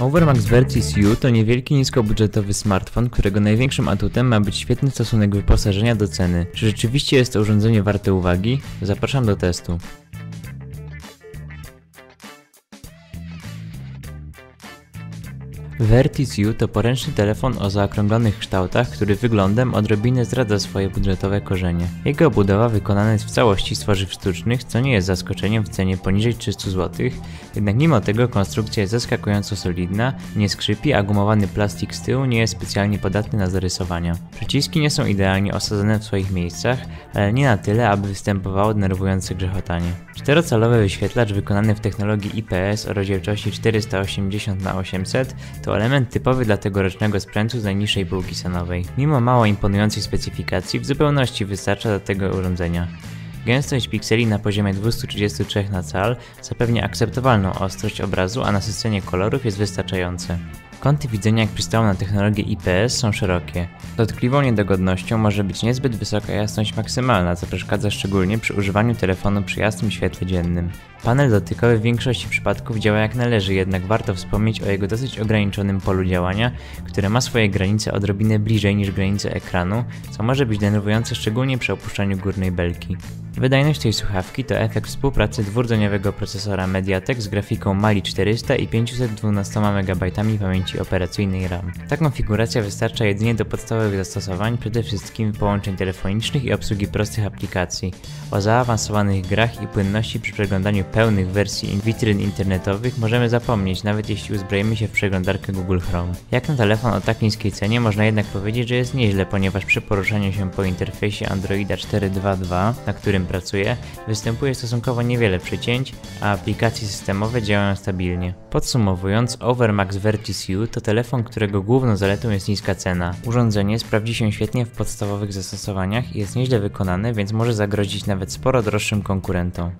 Overmax Vertis U to niewielki niskobudżetowy smartfon, którego największym atutem ma być świetny stosunek wyposażenia do ceny. Czy rzeczywiście jest to urządzenie warte uwagi? Zapraszam do testu. Vertis U to poręczny telefon o zaokrąglonych kształtach, który wyglądem odrobinę zdradza swoje budżetowe korzenie. Jego obudowa wykonana jest w całości z tworzyw sztucznych, co nie jest zaskoczeniem w cenie poniżej 300 zł, jednak mimo tego konstrukcja jest zaskakująco solidna, nie skrzypi, a gumowany plastik z tyłu nie jest specjalnie podatny na zarysowania. Przyciski nie są idealnie osadzone w swoich miejscach, ale nie na tyle, aby występowało denerwujące grzechotanie. Czterocalowy wyświetlacz wykonany w technologii IPS o rozdzielczości 480 x 800 to element typowy dla tegorocznego sprzętu z najniższej półki cenowej. Mimo mało imponującej specyfikacji, w zupełności wystarcza do tego urządzenia. Gęstość pikseli na poziomie 233 na cal zapewnia akceptowalną ostrość obrazu, a nasycenie kolorów jest wystarczające. Kąty widzenia, jak przystało na technologię IPS, są szerokie. Dotkliwą niedogodnością może być niezbyt wysoka jasność maksymalna, co przeszkadza szczególnie przy używaniu telefonu przy jasnym świetle dziennym. Panel dotykowy w większości przypadków działa jak należy, jednak warto wspomnieć o jego dosyć ograniczonym polu działania, które ma swoje granice odrobinę bliżej niż granice ekranu, co może być denerwujące szczególnie przy opuszczaniu górnej belki. Wydajność tej słuchawki to efekt współpracy dwurdzeniowego procesora Mediatek z grafiką Mali 400 i 512 MB pamięci operacyjnej RAM. Ta konfiguracja wystarcza jedynie do podstawowych zastosowań, przede wszystkim połączeń telefonicznych i obsługi prostych aplikacji. O zaawansowanych grach i płynności przy przeglądaniu pełnych wersji witryn internetowych możemy zapomnieć, nawet jeśli uzbroimy się w przeglądarkę Google Chrome. Jak na telefon o tak niskiej cenie, można jednak powiedzieć, że jest nieźle, ponieważ przy poruszaniu się po interfejsie Androida 4.2.2, na którym pracuje, występuje stosunkowo niewiele przycięć, a aplikacje systemowe działają stabilnie. Podsumowując, Overmax Vertis U to telefon, którego główną zaletą jest niska cena. Urządzenie sprawdzi się świetnie w podstawowych zastosowaniach i jest nieźle wykonane, więc może zagrozić nawet sporo droższym konkurentom.